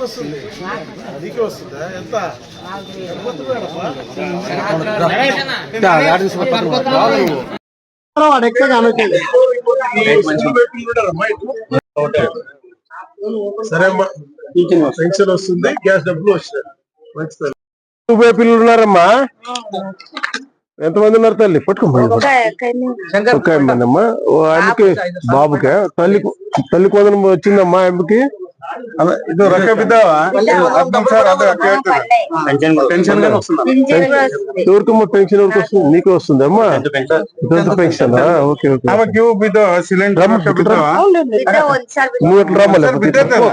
వస్తుంది. నీకే వస్తుందా? ఎంత? సరే అమ్మా పెన్షన్ వస్తుంది గ్యాస్ డబ్బులు మంచిది నువ్వే పిల్లలు ఉన్నారమ్మా ఎంతమంది ఉన్నారు తల్లి పట్టుకోమ్మా ఆయనకి బాబుకే తల్లి తల్లి కొందరం వచ్చిందమ్మా ఆయనకి ಇದು ರೊಕ್ಕ ಬಿದ್ದಾವ ಹದಿನೈದು ಸಾವಿರ ಅದು పెన్షన్ గానీ వస్తుందా ఎవరికమ్మా పెన్షన్ ఎవరికి వస్తుంది నీకు వస్తుంది అమ్మా ఇదంతా పెన్షన్ ఓకే ఓకే ಆವಾಗ ಇವು ಬಿದ್ದಾವ ಸಿಲಿಂಡರ್ ರೊಕ್ಕ ಬಿದ್ದಾವ నువ్వు ఎట్లా రమ్మలే సిలిండర్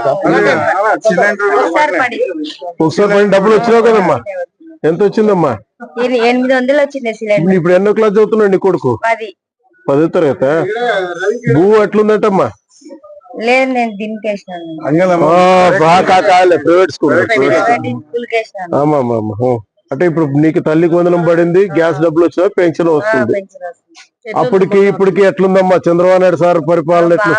ఒకసారి పైన డబ్బులు వచ్చినావు కదమ్మా ఎంత వచ్చిందమ్మా ఇది ఎనిమిది వందలు వచ్చింది సిలిండర్ ఇప్పుడు ఎన్నో క్లాస్ చదువుతున్నాడు నీ కొడుకు పది పదో తరగతి భూ ఎట్లుందటమ్మా లేదు నేను దీనికి వేసినాను ప్రైవేట్ స్కూల్ వేసినాను అంటే ఇప్పుడు నీకు తల్లికి వందనం పడింది గ్యాస్ డబ్బులు వచ్చినా పెన్షన్ వస్తుంది. పెన్షన్ వస్తుంది. అప్పటికి ఇప్పటికి ఎట్లుందమ్మా? చంద్రబాబు నాయుడు సార్ పరిపాలన ఎట్లా.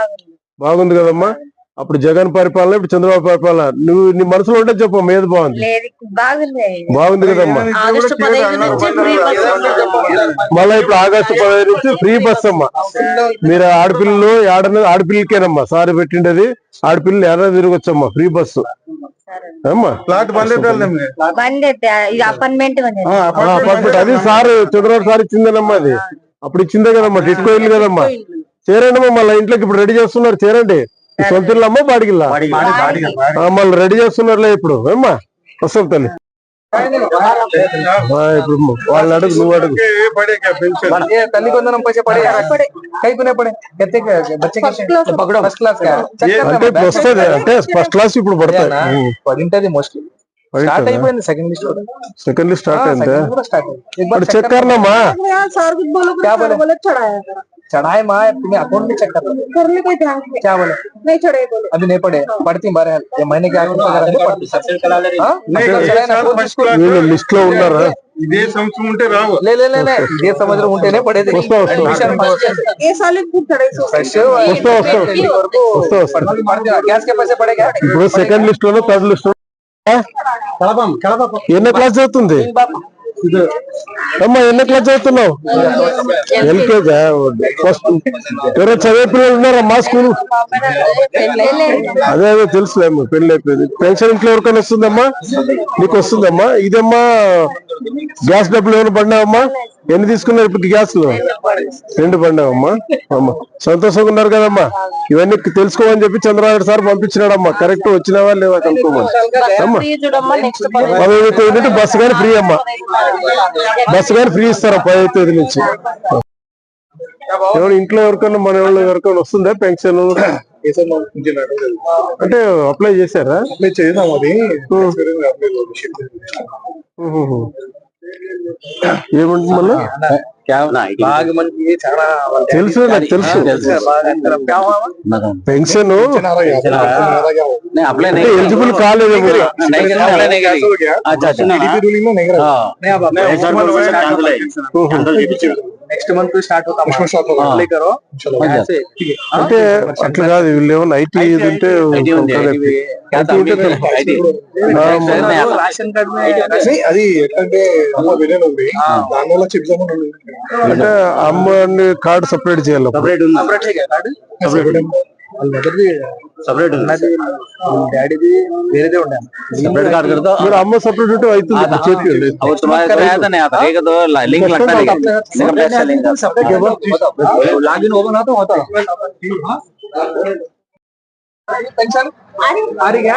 బాగుంది. కదమ్మా? అప్పుడు జగన్ పరిపాలన ఇప్పుడు చంద్రబాబు పరిపాలన. నువ్వు నీ మనసులో ఉంటే చెప్పు మీది బాగుంది. బాగుంది. కదమ్మా. మళ్ళీ ఇప్పుడు ఆగస్టు పదహైదు నుంచి ఫ్రీ బస్ అమ్మా మీరు ఆడపిల్లలు ఏడన్నది ఆడపిల్లకేనమ్మా. సారి పెట్టిండది. ఆడపిల్లలు ఎర్ర తిరగొచ్చమ్మా. Free bus. అది సార్ చంద్రబాబు సార్ ఇచ్చిందేనమ్మా అది. అప్పుడు ఇచ్చిందే కదమ్మా. డిట్కో కదమ్మా. చేరండి మళ్ళీ ఇంట్లోకి ఇప్పుడు రెడీ చేస్తున్నారు. చేరండి. సొంతిల్లమ్మా బాడిగిల్లా. మమ్మల్ని రెడీ చేస్తున్నారులే ఇప్పుడు. ఏమ్మా? వస్తుంది తల్లి. ఇప్పుడు వాళ్ళని అడుగు నువ్వు అడుగు. తల్లి కొందనం పైసే పడే పడే ఫస్ట్ అంటే వస్తుంది అంటే ఫస్ట్ క్లాస్ ఇప్పుడు పడతాయి. పడింటది మోస్ట్లీ స్టార్ట్ అయింది? Second list second list start అయింది चढ़ाए माँ तुम्हें अकाउंट में चेक कर करने कोई ध्यान नहीं क्या बोले नहीं चढ़े बोलो अभी नहीं पड़े पढ़ती बारह ये महीने के आखिर वगैरह नहीं पड़ती हाँ? चढ़ाए ना, कोई जिसको- వీళ్ళు లిస్ట్ లో ఉన్నారా ఇదే సంవత్సరం ఉంటే రావు ले ले ले ले ये समझ रहे ఉంటేనే పడేది వస్తా, వస్తా. Admission first. ये साल एक बुक चढ़े सो Fresh, వస్తా వస్తా వస్తా వస్తా पढ़ती पढ़ती गैस के पैसे पड़ेगा ఇప్పుడు సెకండ్ లిస్ట్ లోనో థర్డ్ లిస్ట్ ఎన్నో క్లాస్ చదువుతుంది అమ్మా ఎన్నో క్లాస్ చదువుతున్నావు? LKG first. ఎవరో చదివే పిల్లలు ఉన్నారా మా స్కూల్? అదే అదే తెలుసులేమ్మా పెళ్ళి అయిపోయింది. పెన్షన్ ఇంట్లో ఎవరికైనా వస్తుందమ్మా? నీకు వస్తుందమ్మా? ఇదమ్మా గ్యాస్ డబ్బులు ఏమైనా పడినావమ్మా? ఎన్ని తీసుకున్నారు ఇప్పుడు గ్యాస్లో రెండు పడినావమ్మా. అమ్మా సంతోషంగా ఉన్నారు కదమ్మా. ఇవన్నీ తెలుసుకోమని చెప్పి చంద్రబాబు సార్ పంపించినాడమ్మా. కరెక్ట్ వచ్చినావా లేవా కనుక్కోమని అమ్మా. పదహైదు బస్సు కానీ ఫ్రీ అమ్మా. బస్సు కానీ ఫ్రీ ఇస్తారా పదహైదు తేదీ నుంచి. ఎవరు ఇంట్లో ఎవరికైనా మన వాళ్ళు ఎవరికైనా వస్తుందా పెన్షన్? అంటే అప్లై చేశారా? చేద్దాం అది. ఏముంటుంది మళ్ళా? తెలుసు తెలుసు. పెన్షన్. ఎలిజిబుల్ కాలేదు నెక్స్ట్ మంత్ స్టార్ట్ అవుతాం అప్లై కరో? ऐसे అంటే అట్లా కాదు వీళ్ళు ఐటీ ఐటీ ఉంటే అది ఎట్లంటే అమ్మ విలన్ ఉంది. దాని వల్ల అంటే అమ్మ కార్డు సపరేట్ చేయాలి. సపరేట్ కార్డు వాళ్ళ మదర్ది సపరేట్ ఉంది అన్నది డాడీది వేరేదే ఉండే सेपरेट कार्ड कर दो మీరు అమ్మ సపరేట్ ఉంటే అవుతుంది ఇప్పుడు చేపియండి और तुम्हारे को आया था नहीं आता एक तो लिंक लगता नहीं सिर्फ पैसा लिंक लॉगिन ओपन होता होता पेंशन आ रही है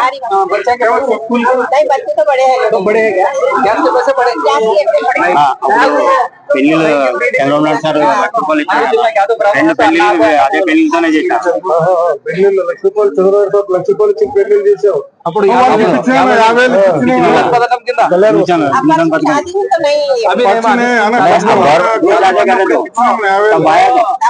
बच्चा के स्कूल नहीं बच्चे तो बड़े हैं तो बड़े हैं क्या गैस के पैसे बड़े పెళ్లిళ్ళు చంద్రబాబు నాయుడు సార్ లక్ష రూపాయలు ఇచ్చారు రెండు పెళ్లిళ్ళు అదే పెళ్లితోనే చేశారు పెళ్ళిళ్ళు లక్ష రూపాయలు చంద్రబాబు సార్ లక్ష రూపాయలు ఇచ్చి పెళ్లి చేసావు అప్పుడు యాభై వేలు ఇచ్చినావు. పథకం కింద కళ్యాణ్ నిమిషం నిమిషం పథకం शादी में तो नहीं अभी नहीं माने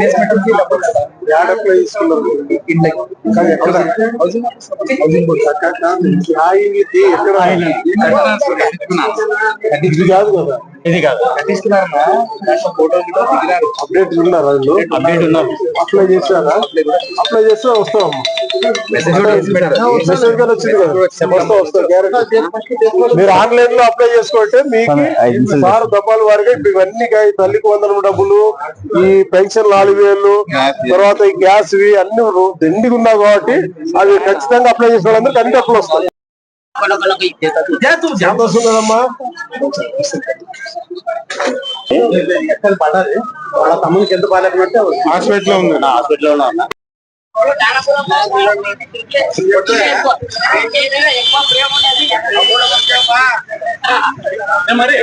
బేస్ మటన్ కి డబ్బులు వస్తాయి. యాడ్ అప్లై చేసుకున్నారు ఇండ్లకి. కానీ ఎక్కడ హౌసింగ్ హౌసింగ్ బోర్డ్ ఇది ఎక్కడ ఇది కాదు కదా ఇది కాదు. అప్డేట్ ఉన్నారు అప్డేట్ ఉన్నారు. అప్లై చేశారా అప్లై చేస్తే వస్తాం. మెసేజ్ కూడా చేసి పెట్టారు. మెసేజ్ గారు వచ్చింది కదా. వస్తా వస్తా గ్యారెంటీ మీరు ఆన్లైన్లో అప్లై చేసుకుంటే మీకు సార్ దఫాలు వారిగా ఇప్పుడు ఇవన్నీ తల్లికి వందనం డబ్బులు ఈ పెన్షన్ నాలుగు వేలు తర్వాత ఈ గ్యాస్ వి అన్ని దండిగా ఉన్నాయి కాబట్టి అవి ఖచ్చితంగా అప్లై చేసిన వాళ్ళందరికీ అన్ని డబ్బులు వస్తాయి. ఎంత వస్తుంది కదమ్మా ఎక్కడ పడాలి వాళ్ళ తమ్మునికి ఎంత బాగాలేకపోతే హాస్పిటల్లో ఉంది హాస్పిటల్లో ఉన్నా మరి